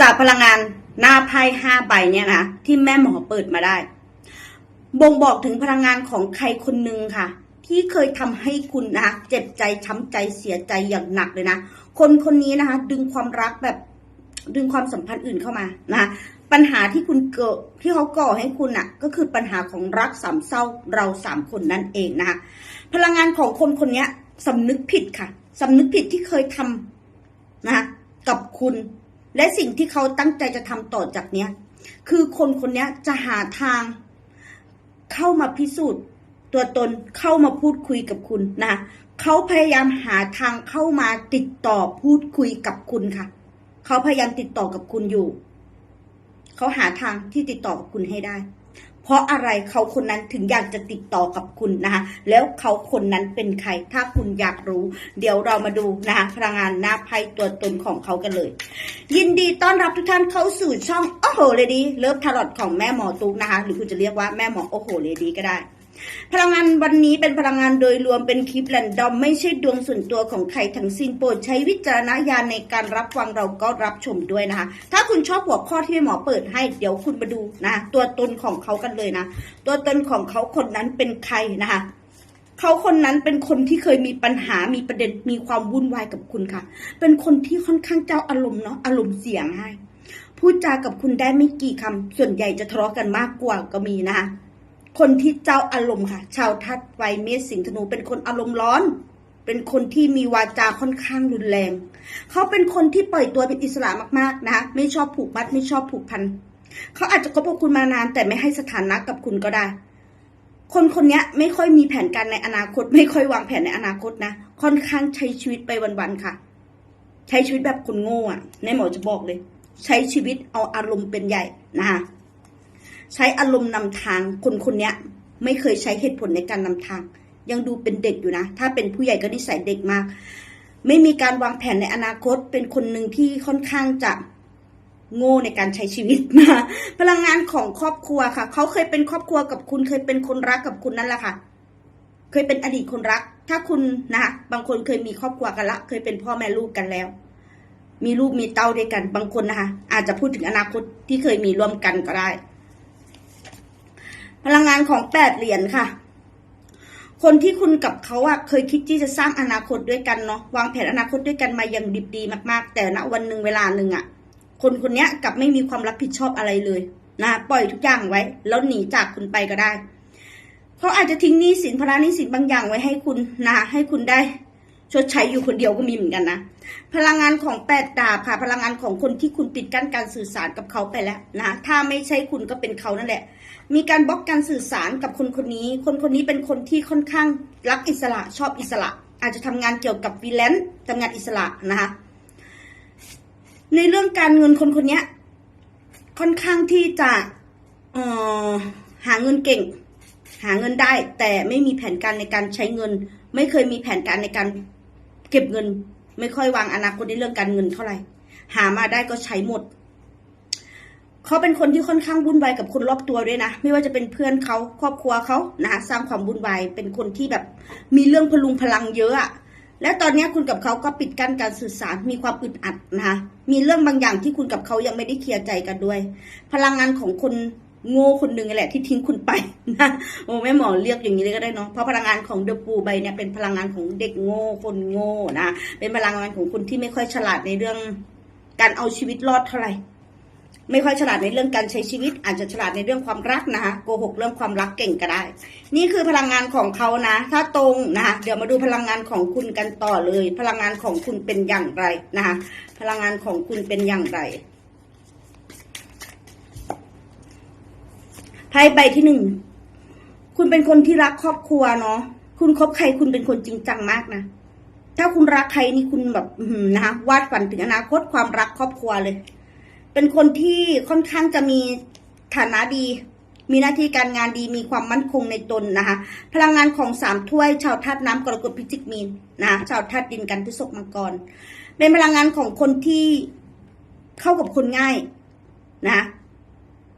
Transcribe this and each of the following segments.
จากพลังงานหน้าไพ่ห้าใบเนี่ยนะที่แม่หมอเปิดมาได้ บ่งบอกถึงพลังงานของใครคนหนึ่งค่ะ ที่เคยทำให้คุณนะคะเจ็บใจช้ำใจเสียใจอย่างหนักเลยนะคนคนนี้นะคะ ดึงความรักแบบดึงความสัมพันธ์อื่นเข้ามานะคะปัญหาที่คุณเกิดที่เขาก่อให้คุณน่ะ ก็คือปัญหาของรักสามเศร้าเราสามคนนั่นเองนะคะพลังงานของคนคนนี้สำนึกผิดค่ะสำนึกผิดที่เคยทำนะคะกับคุณ และสิ่งที่เขาตั้งใจจะทำต่อจากเนี้ย คือคนคนนี้จะหาทางเข้ามาพิสูจน์ ตัวตนเข้ามาพูดคุยกับคุณนะเขาพยายามหาทางเข้ามาติดต่อพูดคุยกับคุณค่ะ เขาพยายามติดต่อกับคุณอยู่ เขาหาทางที่ติดต่อกับคุณให้ได้ เพราะอะไรเขาคนนั้นถึงอยากจะติดต่อกับคุณนะคะ แล้วเขาคนนั้นเป็นใคร ถ้าคุณอยากรู้ เดี๋ยวเรามาดูนะคะพลังงานหน้าไพ่ตัวตนของเขากันเลย ยินดีต้อนรับทุกท่านเข้าสู่ช่องโอ้โหเลดี้เลิฟทารอตของแม่หมอตุ๊กนะคะ หรือคุณจะเรียกว่าแม่หมอโอ้โหเลดี้ก็ได้ พลังงานวันนี้เป็นพลังงานโดยรวมเป็นคลิปแรนดอม ไม่ใช่ดวงส่วนตัวของใครทั้งสิ้นโปรดใช้วิจารณญาณในการรับฟังเราก็รับชมด้วยนะคะ ถ้าคุณชอบหัวข้อที่หมอเปิดให้เดี๋ยวคุณมาดูนะ ตัวตนของเขากันเลยนะ ตัวตนของเขาคนนั้นเป็นใครนะคะเขาคนนั้นเป็นคนที่เคยมีปัญหา มีประเด็น มีความวุ่นวายกับคุณค่ะ เป็นคนที่ค่อนข้างเจ้าอารมณ์เนาะ อารมณ์เสียงให้พูดจากับคุณได้ไม่กี่คำ ส่วนใหญ่จะทะเลาะกันมากกว่าก็มีนะคะ คนที่เจ้าอารมณ์ค่ะ ชาวทัดไฟเมษสิงห์ธนูเป็นคนอารมณ์ร้อน เป็นคนที่มีวาจาค่อนข้างรุนแรง เขาเป็นคนที่ปล่อยตัวเป็นอิสระมากๆนะคะไม่ชอบผูกมัดไม่ชอบผูกพันเขาอาจจะคบกับคุณมานาน แต่ไม่ให้สถานะกับคุณก็ได้ คนคนนี้ไม่ค่อยมีแผนการในอนาคต ไม่ค่อยวางแผนในอนาคตนะ ค่อนข้างใช้ชีวิตไปวันๆค่ะ ใช้ชีวิตแบบคนโง่อะในหมอจะบอกเลย ใช้ชีวิตเอาอารมณ์เป็นใหญ่นะคะ ใช้อารมณ์นำทางคนคนนี้ยไม่เคยใช้เหตุผลในการนำทาง ยังดูเป็นเด็กอยู่นะ ถ้าเป็นผู้ใหญ่ก็นิสัยเด็กมาก ไม่มีการวางแผนในอนาคต เป็นคนหนึ่งที่ค่อนข้างจะโง่ในการใช้ชีวิตนะพลังงานของครอบครัวค่ะ เขาเคยเป็นครอบครัวกับคุณ เคยเป็นคนรักกับคุณนั่นแหละค่ะ เคยเป็นอดีตคนรัก ถ้าคุณนะคะบางคนเคยมีครอบครัวกันละ เคยเป็นพ่อแม่ลูกกันแล้ว มีลูกมีเต้าด้วยกัน บางคนนะคะ อาจจะพูดถึงอนาคตที่เคยมีร่วมกันก็ได้ พลังงานของแปดเหรียญค่ะ คนที่คุณกับเขาอะเคยคิดที่จะสร้างอนาคตด้วยกันเนาะวางแผนอนาคตด้วยกันมาอย่างดิบดีมาก ๆ แต่ณวันหนึ่งเวลาหนึ่งอะคนคนเนี้ยกับไม่มีความรับผิดชอบอะไรเลยนะปล่อยทุกอย่างไว้ แล้วหนีจากคุณไปก็ได้ เขาอาจจะทิ้งหนี้สินภาระหนี้สินบางอย่างไว้ให้คุณนะให้คุณได้ ชดใช้อยู่คนเดียวก็มีเหมือนกันนะ พลังงานของแปดดาบค่ะ พลังงานของคนที่คุณปิดกั้นการสื่อสารกับเขาไปแล้วนะ ถ้าไม่ใช่คุณก็เป็นเขานั่นแหละ มีการบล็อกการสื่อสารกับคนคนนี้ คนคนนี้เป็นคนที่ค่อนข้างรักอิสระชอบอิสระ อาจจะทำงานเกี่ยวกับฟรีแลนซ์ทำงานอิสระนะคะ ในเรื่องการเงินคนคนนี้ค่อนข้างที่จะออหาเงินเก่ง หาเงินได้ แต่ไม่มีแผนการในการใช้เงิน ไม่เคยมีแผนการในการ เก็บเงิน ไม่ค่อยวางอนาคตในเรื่องการเงินเท่าไหร่ หามาได้ก็ใช้หมด เขาเป็นคนที่ค่อนข้างวุ่นวายกับคนรอบตัวด้วยนะ ไม่ว่าจะเป็นเพื่อนเขาครอบครัวเขานะคะสร้างความวุ่นวาย เป็นคนที่แบบ มีเรื่องพลุงพลังเยอะอะและตอนนี้คุณกับเขาก็ปิดกั้นการสื่อสาร มีความอึดอัดนะคะ มีเรื่องบางอย่างที่คุณกับเขายังไม่ได้เคลียร์ใจกันด้วย พลังงานของคน โง่คนหนึ่งแหละที่ทิ้งคุณไปนะโอ้แม่หมอเรียกอย่างนี้เลยก็ได้เนาะเพราะพลังงานของเดอะปูใบเนี่ยเป็นพลังงานของเด็กโง่คนโง่นะเป็นพลังงานของคนที่ไม่ค่อยฉลาดในเรื่องการเอาชีวิตรอดเท่าไหร่ไม่ค่อยฉลาดในเรื่องการใช้ชีวิต อาจจะฉลาดในเรื่องความรักนะคะโกหกเรื่องความรักเก่งก็ได้ นี่คือพลังงานของเขานะ ถ้าตรงนะคะเดี๋ยวมาดูพลังงานของคุณกันต่อเลย พลังงานของคุณเป็นอย่างไรนะคะพลังงานของคุณเป็นอย่างไร พ่ใบที่หนึ่ง คุณเป็นคนที่รักครอบครัวเนาะ คุณคบใครคุณเป็นคนจริงจังมากนะ ถ้าคุณรักใครนี่คุณแบบนะคะวาดฝันถึงอนาคตความรักครอบครัวเลย เป็นคนที่ค่อนข้างจะมีฐานะดี มีหน้าที่การงานดี มีความมั่นคงในตนนะคะ พลังงานของสามถ้วย ชาวธาตุน้ำกรกฎพิจิกมีนนะชาวธาตุดินกันพฤษภมังกร เป็นพลังงานของคนที่เข้ากับคนง่ายนะ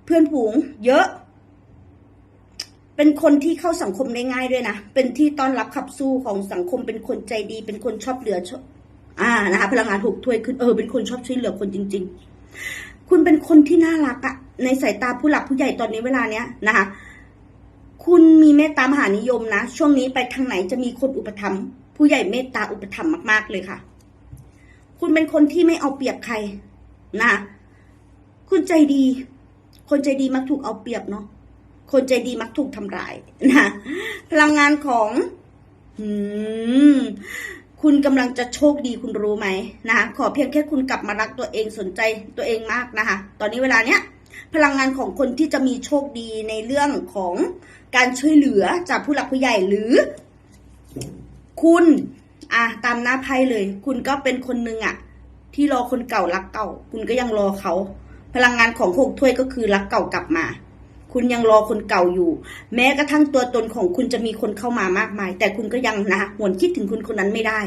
เพื่อนฝูงเยอะ เป็นคนที่เข้าสังคมได้ง่ายด้วยนะ เป็นที่ต้อนรับขับสู้ของสังคม เป็นคนใจดี เป็นคนชอบเหลือชอบอ่านะคะ พลังงานหกถ้วยขึ้น เออ เป็นคนชอบช่วยเหลือคนจริง ๆ คุณเป็นคนที่น่ารักอะในสายตาผู้หลักผู้ใหญ่ตอนนี้เวลาเนี้ยนะคะ คุณมีเมตตามหานิยมนะ ช่วงนี้ไปทางไหนจะมีคนอุปถัมภ์ผู้ใหญ่เมตตาอุปถัมภ์มาก ๆ เลยค่ะ คุณเป็นคนที่ไม่เอาเปรียบใครนะ คุณใจดี คนใจดีมักถูกเอาเปรียบเนาะ คนใจดีมักถูกทำร้ายนะพลังงานของคุณกำลังจะโชคดีคุณรู้ไหมนะคะขอเพียงแค่คุณกลับมารักตัวเองสนใจตัวเองมากนะคะ ตอนนี้เวลาเนี้ยพลังงานของคนที่จะมีโชคดีในเรื่องของการช่วยเหลือจากผู้หลักผู้ใหญ่หรือ คุณอะตามหน้าไพ่เลย คุณก็เป็นคนหนึ่งอะที่รอคนเก่ารักเก่า คุณก็ยังรอเขา พลังงานของหกถ้วยก็คือรักเก่ากลับมา คุณยังรอคนเก่าอยู่ แม้กระทั่งตัวตนของคุณจะมีคนเข้ามามากมาย แต่คุณก็ยังนะหวนคิดถึงคุณคนนั้นไม่ได้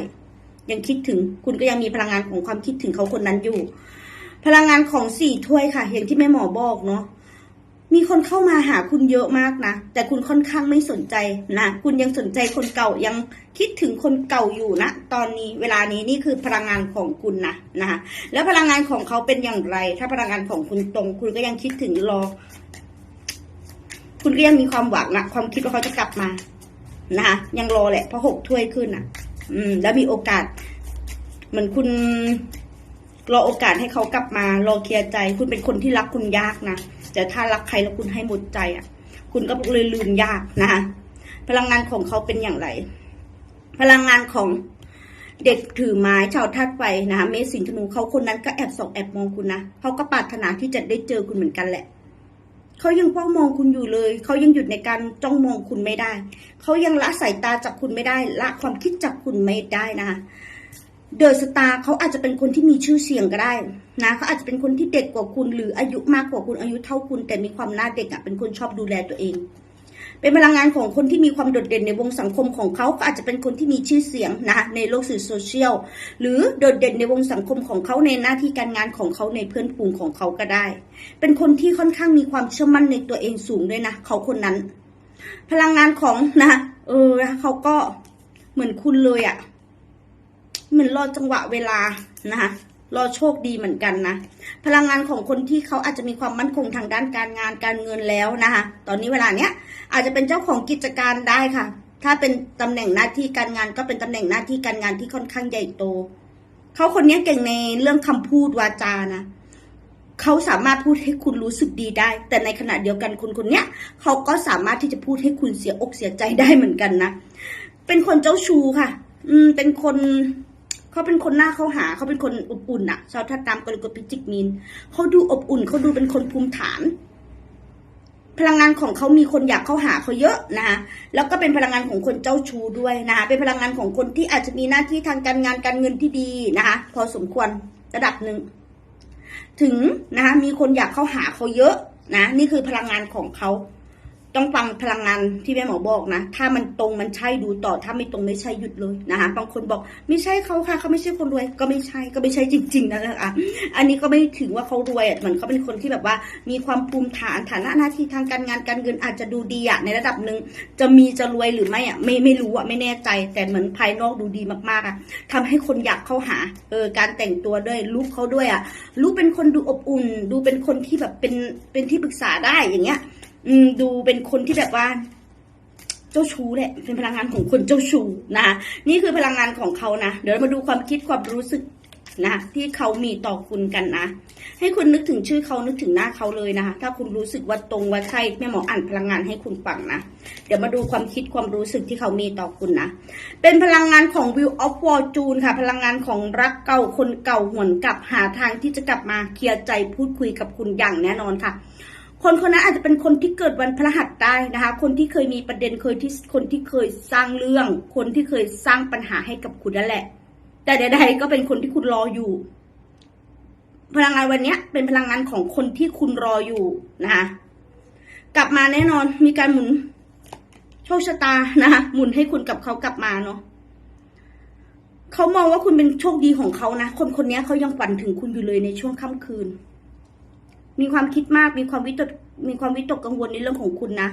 ยังคิดถึงคุณก็ยังมีพลังงานของความคิดถึงเขาคนนั้นอยู่ พลังงานของสี่ถ้วยค่ะ อย่างที่แม่หมอบอกเนาะมีคนเข้ามาหาคุณเยอะมากนะ แต่คุณค่อนข้างไม่สนใจนะ คุณยังสนใจคนเก่ายังคิดถึงคนเก่าอยู่นะ ตอนนี้เวลานี้นี่คือพลังงานของคุณนะนะคะแล้วพลังงานของเขาเป็นอย่างไร ถ้าพลังงานของคุณตรง คุณก็ยังคิดถึงรอ คุณก็ยังมีความหวังนะความคิดว่าเขาจะกลับมานะคะยังรอแหละเพราะหกถ้วยขึ้นอะอืม แล้วมีโอกาส เหมือนคุณรอโอกาสให้เขากลับมารอเคลียร์ใจ คุณเป็นคนที่รักคุณยากนะแต่ถ้ารักใครแล้วคุณให้หมดใจอะคุณก็เลยลืมยากนะคะพลังงานของเขาเป็นอย่างไร พลังงานของเด็กถือไม้ชาวธาตุไฟนะคะเมสิงห์ธนูเขาคนนั้นก็แอบส่องแอบมองคุณนะเขาก็ปรารถนาที่จะได้เจอคุณเหมือนกันแหละ เขายังเฝ้ามองคุณอยู่เลย เขายังหยุดในการจ้องมองคุณไม่ได้ เขายังละสายตาจากคุณไม่ได้ ละความคิดจากคุณไม่ได้นะคะเดอะสตาร์เขาอาจจะเป็นคนที่มีชื่อเสียงก็ได้นะเขาอาจจะเป็นคนที่เด็กกว่าคุณ หรืออายุมากกว่าคุณอายุเท่าคุณ แต่มีความน่าเด็กอะ่ะเป็นคนชอบดูแลตัวเอง เป็นพลังงานของคนที่มีความโดดเด่นในวงสังคมของเขาก็อาจจะเป็นคนที่มีชื่อเสียงนะในโลกสื่อโซเชียลหรือโดดเด่นในวงสังคมของเขาในหน้าที่การงานของเขาในเพื่อนฝูงของเขาก็ได้ เป็นคนที่ค่อนข้างมีความเชื่อมั่นในตัวเองสูงด้วยนะเขาคนนั้น พลังงานของนะเออเขาก็เหมือนคุณเลยอะ่ะเหมือนรอจังหวะเวลานะคะ รอโชคดีเหมือนกันนะ พลังงานของคนที่เขาอาจจะมีความมั่นคงทางด้านการงานการเงินแล้วนะคะ ตอนนี้เวลาเนี้ยอาจจะเป็นเจ้าของกิจการได้ค่ะ ถ้าเป็นตำแหน่งหน้าที่การงานก็เป็นตำแหน่งหน้าที่การงานที่ค่อนข้างใหญ่โต เขาคนนี้เก่งในเรื่องคำพูดวาจานะเขาสามารถพูดให้คุณรู้สึกดีได้ แต่ในขณะเดียวกันคนคนนี้เขาก็สามารถที่จะพูดให้คุณเสียอกเสียใจได้เหมือนกันนะ เป็นคนเจ้าชู้ค่ะ อืม เป็นคน เขาเป็นคนหน้าเขาหาเขาเป็นคนอบอุ่นอะชาวทัดตามกรกฎพิจิกมีนเขาดูอบอุ่นเขาดูเป็นคนภูมิฐาน พลังงานของเขามีคนอยากเข้าหาเขาเยอะนะคะแล้วก็เป็นพลังงานของคนเจ้าชู้ด้วยนะคะเป็นพลังงานของคนที่อาจจะมีหน้าที่ทางการงานการเงินที่ดีนะคะ พอสมควรระดับหนึ่งถึงนะคะมีคนอยากเข้าหาเขาเยอะนะ นี่คือพลังงานของเขา ต้องฟังพลังงานที่แม่หมอบอกนะ ถ้ามันตรงมันใช่ดูต่อ ถ้าไม่ตรงไม่ใช่หยุดเลยนะคะ บางคนบอกไม่ใช่เขาค่ะเขาไม่ใช่คนรวย ก็ไม่ใช่ก็ไม่ใช่จริง ๆนั่ะค่ะอันนี้ก็ไม่ถึงว่าเขารวยอะเหมือนเขาเป็นคนที่แบบว่า มีความภูมิฐานฐานะหน้าที่ทางการงานการเงินอาจจะดูดีอะในระดับหนึ่งจะมีจะรวยหรือไม่อะไม่ไม่รู้อะไม่แน่ใจ แต่เหมือนภายนอกดูดีมากๆอะทำให้คนอยากเข้าหาเออการแต่งตัวด้วยลุคเขาด้วยอะลุคเป็นคนดูอบอุ่น ดูเป็นคนที่แบบเป็นเป็นที่ปรึกษาได้อย่างเงี้ย อืมดูเป็นคนที่แบบว่า เจ้าชู้แหละเป็นพลังงานของคนเจ้าชู้นะนี่คือพลังงานของเขานะเดี๋ยวมาดูความคิดความรู้สึกนะที่เขามีต่อคุณกันนะ ให้คุณนึกถึงชื่อเขานึกถึงหน้าเขาเลยนะคะถ้าคุณรู้สึกว่าตรงว่าใช่แม่หมออ่านพลังงานให้คุณฟังนะ เดี๋ยวมาดูความคิดความรู้สึกที่เขามีต่อคุณนะ เป็นพลังงานของ Wheel of Fortune ค่ะ พลังงานของรักเก่าคนเก่าหวนกลับหาทางที่จะกลับมาเคลียร์ใจพูดคุยกับคุณอย่างแน่นอนค่ะ คนคนนั้นอาจจะเป็นคนที่เกิดวันพฤหัสได้นะคะ คนที่เคยมีประเด็นเคยที่คนที่เคยสร้างเรื่อง คนที่เคยสร้างปัญหาให้กับคุณนั่นแหละ แต่ใดๆก็เป็นคนที่คุณรออยู่ พลังงานวันนี้เป็นพลังงานของคนที่คุณรออยู่นะคะกลับมาแน่นอนมีการหมุนโชคชะตานะคะหมุนให้คุณกับเขากลับมาเนาะเขามองว่าคุณเป็นโชคดีของเขานะ คนคนนี้เขายังฝันถึงคุณอยู่เลยในช่วงค่ำคืน มีความคิดมาก มีความวิตก มีความวิตกกังวลในเรื่องของคุณนะ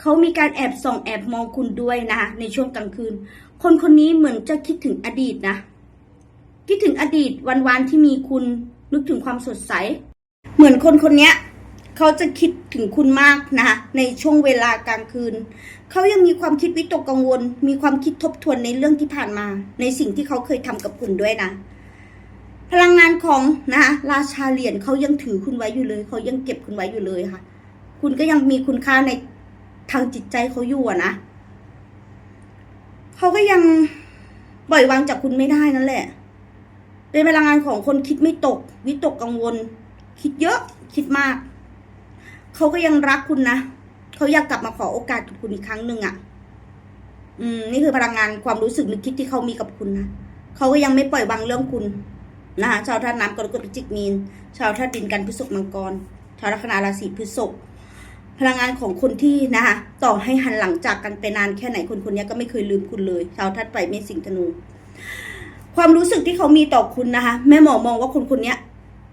เขามีการแอบส่องแอบมองคุณด้วยนะคะในช่วงกลางคืน คนคนนี้เหมือนจะคิดถึงอดีตนะ คิดถึงอดีตวันวานที่มีคุณนึกถึงความสดใส เหมือนคนคนนี้เขาจะคิดถึงคุณมากนะคะในช่วงเวลากลางคืน เขายังมีความคิดวิตกกังวล มีความคิดทบทวนในเรื่องที่ผ่านมา ในสิ่งที่เขาเคยทำกับคุณด้วยนะ พลังงานของนะคะราชาเหรียญเขายังถือคุณไว้อยู่เลยเขายังเก็บคุณไว้อยู่เลยค่ะ คุณก็ยังมีคุณค่าในทางจิตใจเขาอยู่อะนะเขาก็ยังปล่อยวางจากคุณไม่ได้นั่นแหละเป็นพลังงานของคนคิดไม่ตก วิตกกังวล คิดเยอะคิดมากเขาก็ยังรักคุณนะเขาอยากกลับมาขอโอกาสกับคุณอีกครั้งหนึ่งอะ่ะ อืม นี่คือพลังงานความรู้สึกนึกคิดที่เขามีกับคุณนะเขาก็ยังไม่ปล่อยวางเรื่องคุณ นะคะชาวธาตุน้ำกรกฎพิจิกมีน ชาวธาตุดินกันพฤษภมังกร ชาวลัคนาราศีพฤษภพลังงานของคนที่นะคะต่อให้หันหลังจากกันไปนานแค่ไหนคนคนนี้ก็ไม่เคยลืมคุณเลย ชาวธาตุไฟเมษสิงธนู ความรู้สึกที่เขามีต่อคุณนะคะ แม่หมอมองว่าคนคนนี้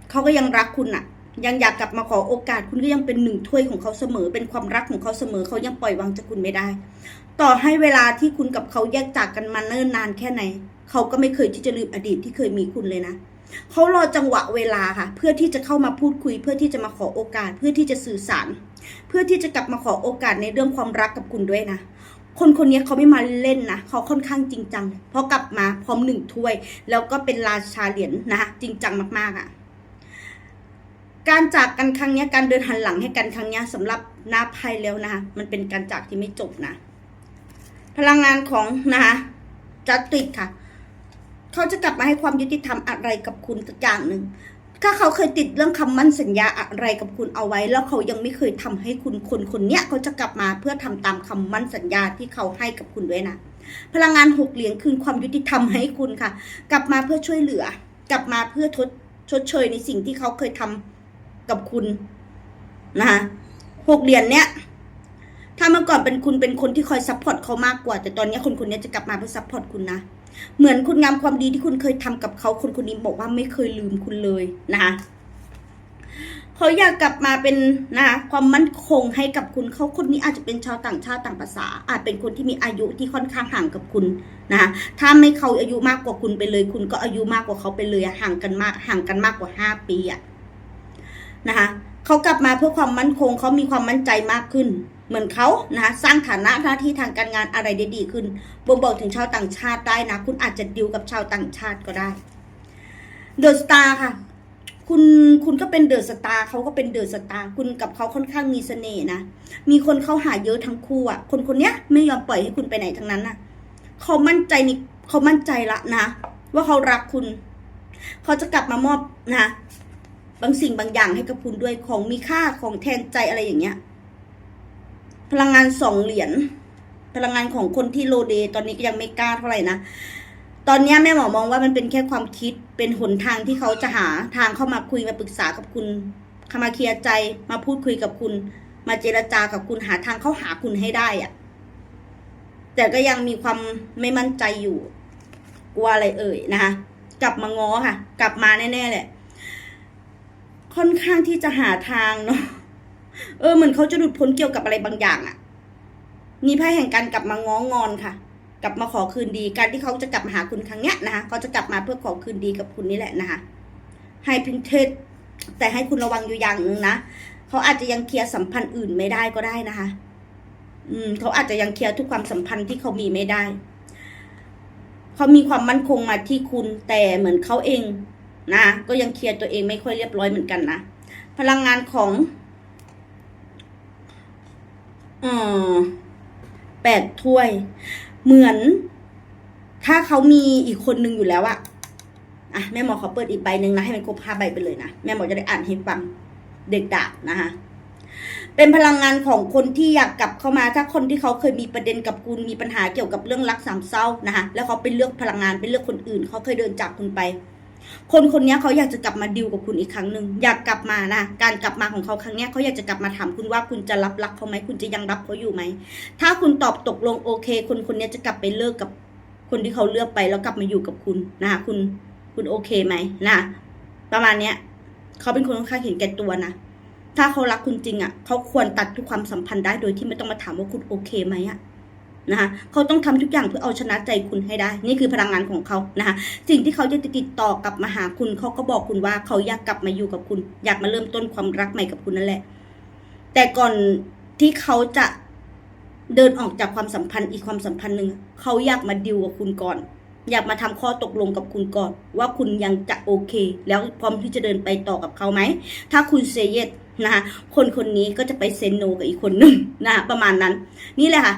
เขาก็ยังรักคุณอะ ยังอยากกลับมาขอโอกาสคุณก็ยังเป็นหนึ่งถ้วยของเขาเสมอ เป็นความรักของเขาเสมอ เขายังปล่อยวางจากคุณไม่ได้ ต่อให้เวลาที่คุณกับเขาแยกจากกันมาเนิ่นนานแค่ไหน เขาก็ไม่เคยที่จะลืมอดีตที่เคยมีคุณเลยนะเขารอจังหวะเวลาค่ะ เพื่อที่จะเข้ามาพูดคุย เพื่อที่จะมาขอโอกาส เพื่อที่จะสื่อสาร เพื่อที่จะกลับมาขอโอกาสในเรื่องความรักกับคุณด้วยนะคนคนนี้เขาไม่มาเล่นนะเขาค่อนข้างจริงจังเพราะกลับมาพร้อมหนึ่งถ้วย แล้วก็เป็นราชาเหรียญนะคะจริงจังมากๆอะ่ะ การจากกันครั้งนี้การเดินหันหลังให้กันครั้งนี้ยสำหรับนาไพ่แล้วนะคะมันเป็นการจากที่ไม่จบนะ พลังงานของนะคะจัตติกค่ะ เขาจะกลับมาให้ความยุติธรรมอะไรกับคุณสักอย่างหนึ่งถ้าเขาเคยติดเรื่องคำมั่นสัญญาอะไรกับคุณเอาไว้ แล้วเขายังไม่เคยทำให้คุณคนคนเนี้ยเขาจะกลับมาเพื่อทำตามคำมั่นสัญญาที่เขาให้กับคุณด้วยนะพลังงานหกเหรียญคืนความยุติธรรมให้คุณค่ะ กลับมาเพื่อช่วยเหลือ กลับมาเพื่อทดชดเชยในสิ่งที่เขาเคยทำ กับคุณนะคะหกเหรียญเนี้ยถ้าเมื่อก่อนเป็นคุณเป็นคนที่คอยซัพพอร์ตเขามากกว่า แต่ตอนนี้คนคนนี้จะกลับมาเพื่อซัพพอร์ตคุณนะ เหมือนคุณงามความดีที่คุณเคยทำกับเขาคนคนนี้บอกว่าไม่เคยลืมคุณเลยนะคะเขาอยากกลับมาเป็นนะคะความมั่นคงให้กับคุณเขาคนนี้อาจจะเป็นชาวต่างชาติต่างภาษา อาจเป็นคนที่มีอายุที่ค่อนข้างห่างกับคุณนะคะถ้าไม่เขาอายุมากกว่าคุณไปเลย คุณก็อายุมากกว่าเขาไปเลยห่างกันมากห่างกันมากกว่าห้าปีอะ นะคะเขากลับมาเพื่อความมั่นคงเขามีความมั่นใจมากขึ้น เหมือนเขานะคะสร้างฐานะหน้าที่ทางการงานอะไรได้ดีขึ้นบ่งบอกถึงชาวต่างชาติได้นะ คุณอาจจะดิวกับชาวต่างชาติก็ได้เดอะสตาร์ค่ะ คุณคุณก็เป็นเดอะสตาร์เขาก็เป็นเดอะสตาร์คุณกับเขาค่อนข้างมีเสน่ห์นะ มีคนเข้าหาเยอะทั้งคู่อะ คนคนเนี้ยไม่ยอมปล่อยให้คุณไปไหนทั้งนั้นน่ะเขามั่นใจในเขามั่นใจละนะ ว่าเขารักคุณ เขาจะกลับมามอบนะ บางสิ่งบางอย่างให้กับคุณด้วยของมีค่าของแทนใจอะไรอย่างเงี้ย พลังงานสองเหรียญพลังงานของคนที่โลเดตอนนี้ก็ยังไม่กล้าเท่าไหร่นะตอนนี้แม่หมอมองว่ามันเป็นแค่ความคิดเป็นหนทางที่เขาจะหาทางเข้ามาคุยมาปรึกษากับคุณเข้ามาเคลียร์ใจมาพูดคุยกับคุณ มาเจรจากับคุณหาทางเข้าหาคุณให้ได้อะแต่ก็ยังมีความไม่มั่นใจอยู่ กลัวอะไรเอ่ยนะคะกลับมาง้อค่ะ กลับมาแน่ๆแหละ ค่อนข้างที่จะหาทางเนาะเออเหมือนเขาจะหลุดพ้นเกี่ยวกับอะไรบางอย่างอะ่ะ มีไพ่แห่งการกลับมาง้องอนค่ะ กลับมาขอคืนดี การที่เขาจะกลับมาหาคุณครั้งเนี้ยนะคะเขาจะกลับมาเพื่อขอคืนดีกับคุณนี่แหละนะคะให้พิงเทศแต่ให้คุณระวังอยู่อย่างหนึ่งนะเขาอาจจะยังเคลียร์สัมพันธ์อื่นไม่ได้ก็ได้นะคะ อืมเขาอาจจะยังเคลียร์ทุกความสัมพันธ์ที่เขามีไม่ได้เขามีความมั่นคงมาที่คุณแต่เหมือนเขาเอง นะ ก็ยังเคลียร์ตัวเองไม่ค่อยเรียบร้อยเหมือนกันนะ พลังงานของเออแปดถ้วย เหมือน ถ้าเขามีอีกคนนึงอยู่แล้วอะอะแม่หมอขอเปิดอีกใบหนึ่งนะ ให้มันครบห้าใบไปเลยนะแม่หมอจะได้อ่านให้ฟังเด็กดาบนะคะเป็นพลังงานของคนที่อยากกลับเข้ามา ถ้าคนที่เขาเคยมีประเด็นกับคุณมีปัญหาเกี่ยวกับเรื่องรักสามเศร้านะคะแล้วเขาไปเลือกพลังงานไปเลือกคนอื่น เขาเคยเดินจากคุณไป คนคนนี้เขาอยากจะกลับมาดิวกับคุณอีกครั้งหนึ่งอยากกลับมานะการกลับมาของเขาครั้งนี้เขาอยากจะกลับมาถามคุณว่าคุณจะรับรักเขาไหมคุณจะยังรับเขาอยู่ไหมถ้าคุณตอบตกลงโอเค คนคนนี้จะกลับไปเลิกกับคนที่เขาเลือกไปแล้วกลับมาอยู่กับคุณนะคะคุณคุณโอเคไหมนะประมาณเนี้ยเขาเป็นคนค่อนข้างเห็นแก่ตัวนะถ้าเขารักคุณจริงอะเขาควรตัดทุกความสัมพันธ์ได้โดยที่ไม่ต้องมาถามว่าคุณโอเคไหมอะ นะคะเขาต้องทำทุกอย่างเพื่อเอาชนะใจคุณให้ได้ นี่คือพลังงานของเขานะคะสิ่งที่เขาจะติดต่อกลับมาหาคุณเขาก็บอกคุณว่าเขาอยากกลับมาอยู่กับคุณ อยากมาเริ่มต้นความรักใหม่กับคุณนั่นแหละ แต่ก่อนที่เขาจะเดินออกจากความสัมพันธ์อีกความสัมพันธ์หนึ่งเขาอยากมาดิวกับคุณก่อน อยากมาทำข้อตกลงกับคุณก่อน ว่าคุณยังจะโอเค แล้วพร้อมที่จะเดินไปต่อกับเขาไหม ถ้าคุณเซเยสนะคะคนคนนี้ก็จะไปเซนโนกับอีกคนหนึ่งนะคะประมาณนั้น นี่แหละค่ะ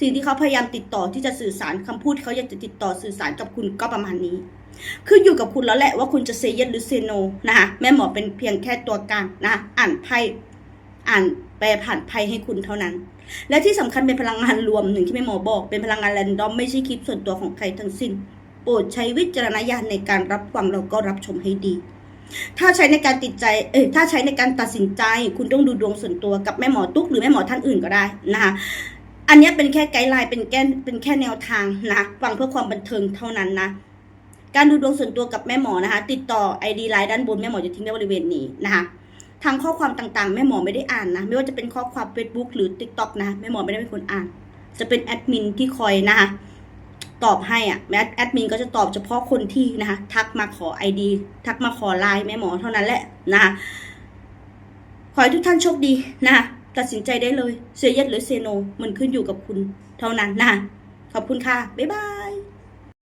สิ่งที่เขาพยายามติดต่อที่จะสื่อสารคำพูดเขาอยากจะติดต่อสื่อสารกับคุณก็ประมาณนี้คืออยู่กับคุณแล้วแหละว่าคุณจะเซเยสหรือเซโนนะคะแม่หมอเป็นเพียงแค่ตัวกลางนะอ่านไพ่อ่านแปลผ่านไพ่ให้คุณเท่านั้น และที่สำคัญเป็นพลังงานรวมหนึ่งที่แม่หมอบอกเป็นพลังงานแรนดอมไม่ใช่คลิปส่วนตัวของใครทั้งสิ้น โปรดใช้วิจารณญาณในการรับฟังแล้วก็รับชมให้ดี ถ้าใช้ในการติดใจเอ้ยถ้าใช้ในการตัดสินใจ คุณต้องดูดวงส่วนตัวกับแม่หมอตุ๊กหรือแม่หมอท่านอื่นก็ได้นะคะ อันนี้เป็นแค่ไกด์ไลน์เป็นแก้เป็นแค่แนวทางนะฟังเพื่อความบันเทิงเท่านั้นนะ การดูดวงส่วนตัวกับแม่หมอนะคะ ติดต่อ ID ไลน์ด้านบนแม่หมอจะทิ้งไว้บริเวณนี้นะคะทางข้อความต่างๆ แม่หมอไม่ได้อ่านนะ ไม่ว่าจะเป็นข้อความ Facebook หรือ TikTok นะแม่หมอไม่ได้เป็นคนอ่าน จะเป็นแอดมินที่คอยนะคะตอบให้อะแม้แอดมินก็จะตอบเฉพาะคนที่นะคะทักมาขอ ID ทักมาขอไลน์แม่หมอเท่านั้นแหละนะคะขอให้ทุกท่านโชคดีนะคะ ตัดสินใจได้เลยเซเยสหรือเซโนมันขึ้นอยู่กับคุณ เท่านั้นนะคะขอบคุณค่ะ บ๊ายบาย